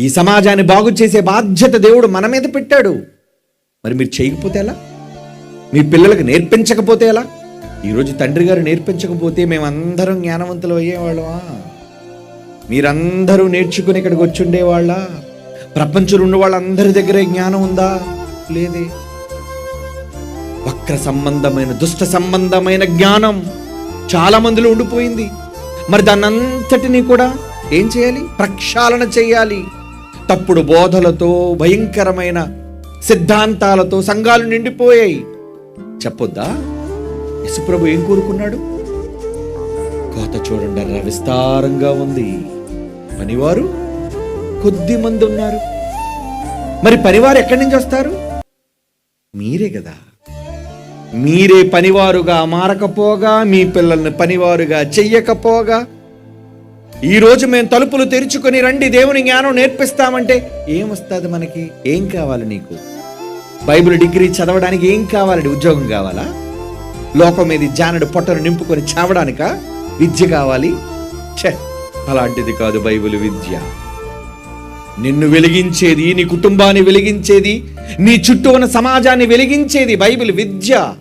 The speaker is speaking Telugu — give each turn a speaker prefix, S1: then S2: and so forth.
S1: ఈ సమాజాన్ని బాగు చేసే బాధ్యత దేవుడు మన మీద పెట్టాడు. మరి మీరు చేయకపోతే ఎలా? మీ పిల్లలకు నేర్పించకపోతే ఎలా? ఈరోజు తండ్రి గారు నేర్పించకపోతే మేమందరం జ్ఞానవంతులు అయ్యేవాళ్ళమా? మీరందరూ నేర్చుకుని ఇక్కడికి వచ్చి ఉండేవాళ్ళ ప్రపంచంలో ఉన్న వాళ్ళందరి దగ్గర జ్ఞానం ఉందా? లేదే. వక్ర సంబంధమైన దుష్ట సంబంధమైన జ్ఞానం చాలా మందిలో ఉండిపోయింది. మరి దాన్నంతటినీ కూడా ఏం చేయాలి? ప్రక్షాళన చేయాలి. తప్పుడు బోధలతో భయంకరమైన సిద్ధాంతాలతో సంఘాలు నిండిపోయాయి. చెప్పొద్దా? యశుప్రభు ఏం కోరుకున్నాడు? కోత చూడండి అర్రా విస్తారంగా ఉంది. పనివారు? కొద్ది మంది ఉన్నారు. మరి పనివారు ఎక్కడి నుంచి వస్తారు? మీరే కదా. మీరే పనివారుగా మారకపోగా మీ పిల్లల్ని పనివారుగా చెయ్యకపోగా ఈరోజు మేము తలుపులు తెరుచుకొని రండి దేవుని జ్ఞానం నేర్పిస్తామంటే ఏమొస్తుంది మనకి? ఏం కావాలి నీకు? బైబిల్ డిగ్రీ చదవడానికి ఏం కావాలండి? ఉద్యోగం కావాలా? లోకం మీద జానడు పొట్టను నింపుకొని చావడానిక? విద్య కావాలి? ఛే అలాంటిది కాదు బైబిల్ విద్య. నిన్ను వెలిగించేది నీ కుటుంబాన్ని వెలిగించేది నీ చుట్టూ ఉన్న సమాజాన్ని వెలిగించేది బైబిల్ విద్య.